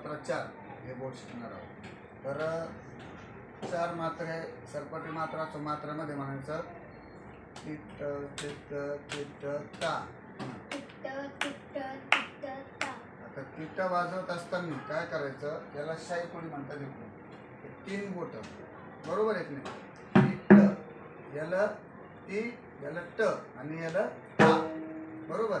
मात्रा चार हे बोर्ड शिकणार आहोत. तर चार मात्रे सरपटी मात्रा सुमात्रामध्ये म्हणायचं तिट्ट तिट्ट तिट्ट ता. आता तिट वाजवत असताना काय करायचं याला शाई कोणी म्हणतात इकडे हे तीन बोट. बरोबर आहेत नाही? ती याला ती याला ट आणि याला ता. बरोबर?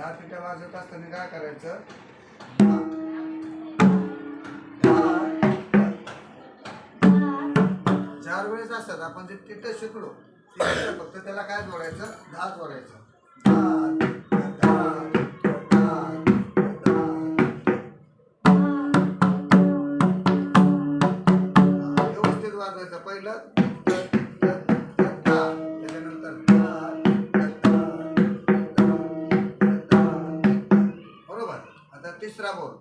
दहा पिठ्या वाजवत असताना काय करायचं? चार वेळेस असतात आपण जे तिट शिकलो फक्त त्याला काय जोडायचं? दहा जोडायचं. व्यवस्थित पहिलं तिसरा बोल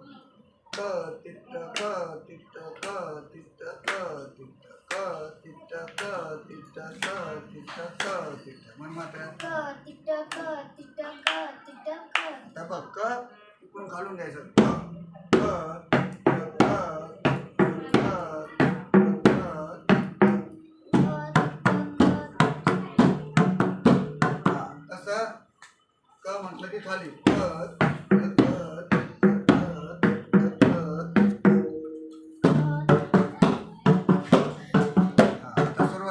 क तिट्ट क तिट्ट क तिट्ट क तिट्ट क तिट्ट क तिट्ट क तिट्ट क तिट्ट मन मात्र आता बघ क इकडून घालून घ्यायचं क क हा, तसं क म्हटलं की खाली क,